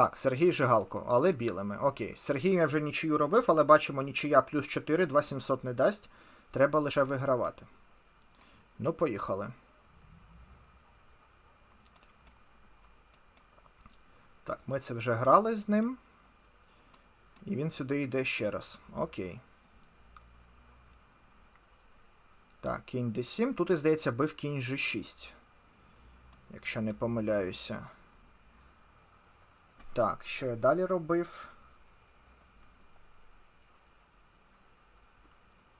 Так, Сергій Жигалко, але білими. Окей. Сергій я вже нічию робив, але бачимо нічия плюс 4, 2700 не дасть. Треба лише вигравати. Ну, поїхали. Так, ми це вже грали з ним. І він сюди йде ще раз. Окей. Так, кінь d7. Тут, і здається, бив кінь g6. Якщо не помиляюся. Так, що я далі робив?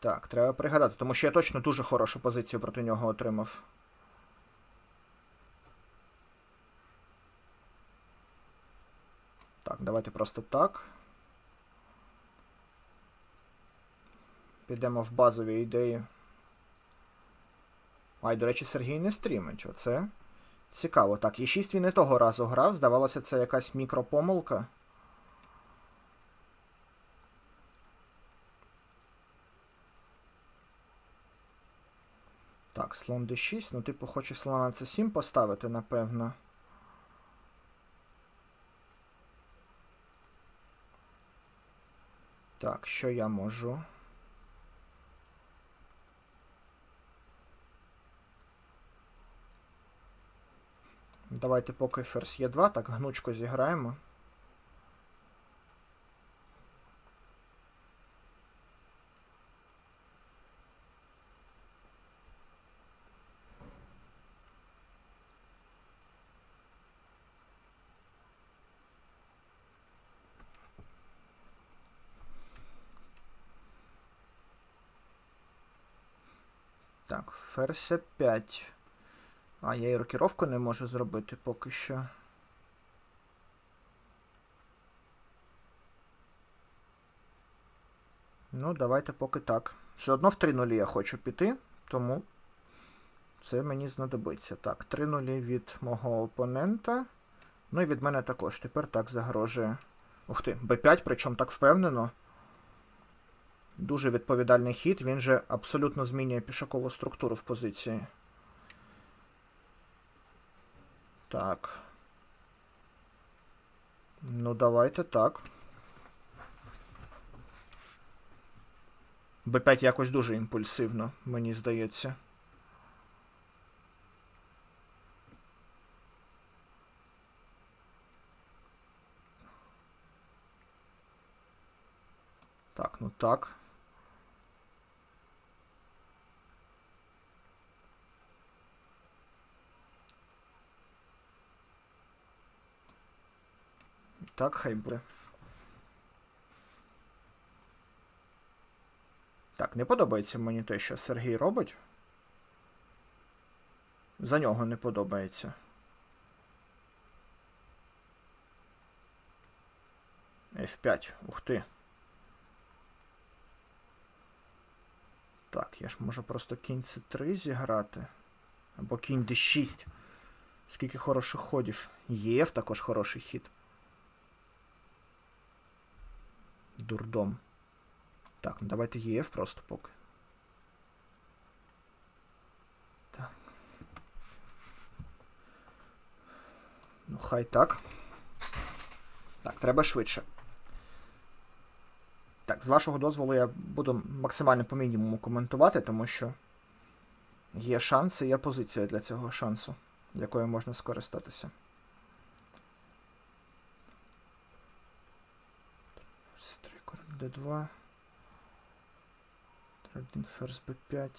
Так, треба пригадати, тому що я точно дуже хорошу позицію проти нього отримав. Так, давайте просто так. Підемо в базові ідеї. А, й, до речі, Сергій не стрімить. Оце цікаво. Так, і 6 він і того разу грав. Здавалося, це якась мікропомилка. Так, слон d6. Ну, типу, хоче слона c7 поставити, напевно. Так, що я можу? Давайте поки ферзь є 2 так гнучко зіграємо. Так, ферзь 5. А, я і рокіровку не можу зробити поки що. Ну, давайте поки так. Все одно в 3 нулі я хочу піти, тому це мені знадобиться. Так, 3 нулі від мого опонента. Ну і від мене також. Тепер так загрожує. Ух ти, Б5, причому так впевнено. Дуже відповідальний хід, він же абсолютно змінює пішакову структуру в позиції. Так. Ну, давайте так. Б5 якось дуже імпульсивно, мені здається. Так, ну так. Так, хай буде. Так, не подобається мені те, що Сергій робить. За нього не подобається. F5, ух ти. Так, я ж можу просто кінь C3 зіграти. Або кінь D6. Скільки хороших ходів. ЄФ також хороший хід. Дурдом. Так, ну давайте ЄФ просто поки. Так. Ну, хай так. Так, треба швидше. Так, з вашого дозволу я буду максимально по мінімуму коментувати, тому що є шанси, є позиція для цього шансу, якою можна скористатися. D2. Один ферзь B5.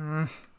Mm.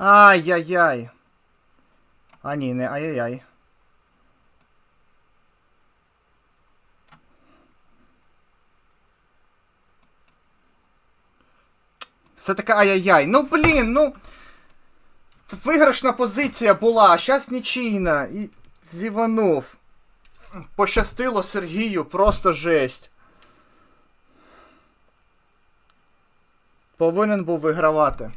Ай-яй-яй. А ні, не ай-яй-яй. Все таки ай-яй-яй. Ну блін, ну. Виграшна позиція була, а щас нічийна. І зіванув. Пощастило Сергію, просто жесть. Повинен був вигравати.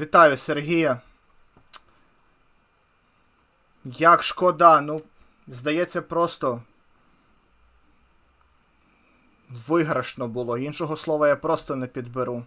Вітаю, Сергія. Як шкода, ну, здається, просто виграшно було. Іншого слова я просто не підберу.